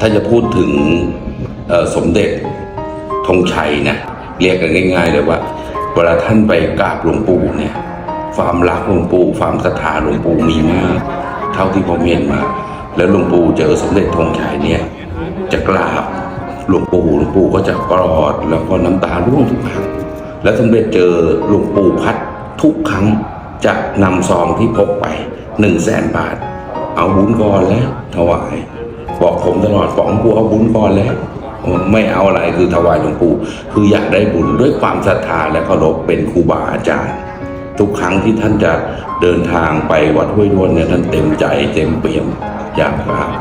ถ้าจะพูดถึงสมเด็จธงชัยนะเรียกกันง่าย ๆ เลยว่า เวลาท่านไปกราบหลวงปู่เนี่ยความรักหลวงปู่ความศรัทธาหลวงปู่มีมาก เท่าที่ผมเห็นมา แล้วหลวงปู่เจอสมเด็จธงชัยเนี่ยจะกราบหลวงปู่หลวงปู่ก็จะกรอดแล้วก็น้ำตาร่วงทุกครั้งแล้วสมเด็จเจอหลวงปู่พัดทุกครั้งจะนำซองที่พกไปหนึ่งแสนบาท เอาบุญก่อนแล้วถวาย บอกผมตลอดบองกูเอาบุญก่อนแล้วไม่เอาอะไรคือถวายหลวงปู่คืออยากได้บุญด้วยความศรัทธาและเคารพเป็นครูบาอาจารย์ ทุกครั้งที่ท่านจะเดินทางไปวัดห้วยด้วนเนี่ยท่านเต็มใจเต็มเปี่ยมอยากกราบ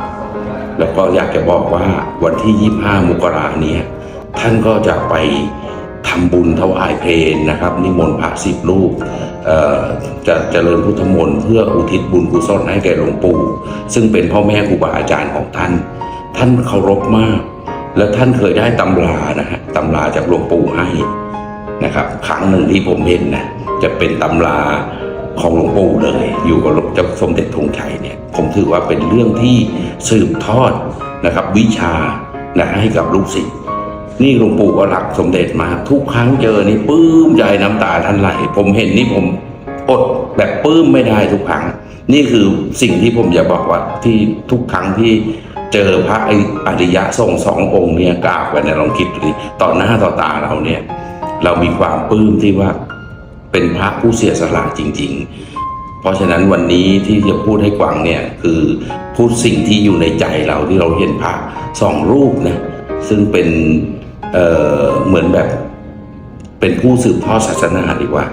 แล้วก็อยากจะบอกว่าวันที่ 25 มกราเนี้ท่านก็จะไป ทำบุญถวายเพลงนะครับนิมนต์พระสิบรูปจะเจริญพุทธมนต์เพื่ออุทิศบุญกุศลให้แก่หลวงปู่ ซึ่งเป็นพ่อแม่ครูบาอาจารย์ของท่าน ท่านเคารพมาก และท่านเคยได้ตำรานะฮะตำราจากหลวงปู่ให้นะครับครั้งหนึ่งที่ผมเห็นนะจะเป็นตำราของหลวงปู่เลย อยู่กับเจ้าสมเด็จธงชัยเนี่ยผมถือว่าเป็นเรื่องที่สืบทอดนะครับวิชานะให้กับลูกศิษย์ นี่หลวงปู่ก็รักสมเด็จมาทุกครั้งเจอนี่ปื้มใจน้ำตาท่านไหล ผมเห็นนี่ผมอดแบบปื้มไม่ได้ทุกครั้ง นี่คือสิ่งที่ผมจะบอกว่าที่ทุกครั้งที่เจอพระอริยะทรงสององค์เนี่ยกราบกันเนี่ยลองคิดดูดิต่อหน้าต่อตาเราเนี่ย เรามีความปลื้มที่ว่าเป็นพระผู้เสียสละจริง ๆ เพราะฉะนั้นวันนี้ที่จะพูดให้กวางเนี่ยคือพูดสิ่งที่อยู่ในใจเราที่เราเห็นพระสองรูปนะซึ่งเป็น เเหมือนแบบเป็นผู้สืบทอดศาสนาดีกว่า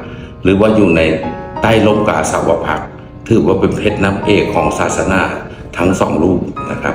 หรือว่าอยู่ในใต้ลมกาสาวพักถือว่าเป็นเพชรน้ำเอกของศาสนาทั้งสองรูปนะครับ